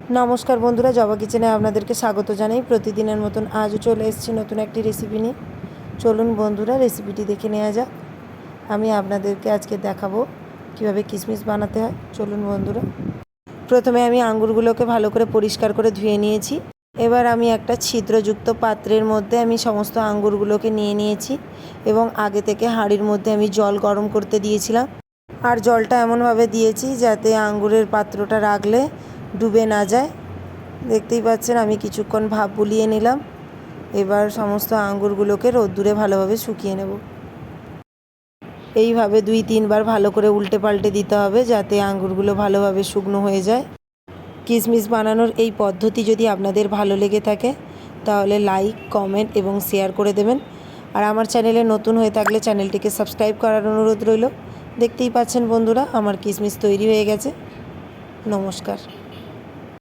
নমস্কার বন্ধুরা, জবা কিচেনে আপনাদেরকে স্বাগত জানাই। প্রতিদিনের মতন আজও চলে এসেছি নতুন একটি রেসিপি নিয়ে। চলুন বন্ধুরা রেসিপিটি দেখে নেওয়া যাক। আমি আপনাদেরকে আজকে দেখাবো কীভাবে কিশমিশ বানাতে হয়। চলুন বন্ধুরা। প্রথমে আমি আঙ্গুরগুলোকে ভালো করে পরিষ্কার করে ধুয়ে নিয়েছি। এবার আমি একটা ছিদ্রযুক্ত পাত্রের মধ্যে আমি সমস্ত আঙ্গুরগুলোকে নিয়ে নিয়েছি এবং আগে থেকে হাঁড়ির মধ্যে আমি জল গরম করতে দিয়েছিলাম। আর জলটা এমনভাবে দিয়েছি যাতে আঙ্গুরের পাত্রটা রাখলে ডুবে না যায়। দেখতেই পাচ্ছেন, আমি কিছুক্ষণ ভাপ বুলিয়ে নিলাম। এবার সমস্ত আঙ্গুরগুলোকে রোদ্দুরে ভালোভাবে শুকিয়ে নেব। এইভাবে দুই, তিনবার ভালো করে উল্টে পাল্টে দিতে হবে যাতে আঙ্গুরগুলো ভালোভাবে শুকনো হয়ে যায়। কিশমিশ বানানোর এই পদ্ধতি যদি আপনাদের ভালো লেগে থাকে, তাহলে লাইক, কমেন্ট এবং শেয়ার করে দেবেন। আর আমার চ্যানেলে নতুন হয়ে থাকলে চ্যানেলটিকে সাবস্ক্রাইব করার অনুরোধ রইল। দেখতেই পাচ্ছেন বন্ধুরা, আমার কিশমিশ তৈরি হয়ে গেছে। নমস্কার।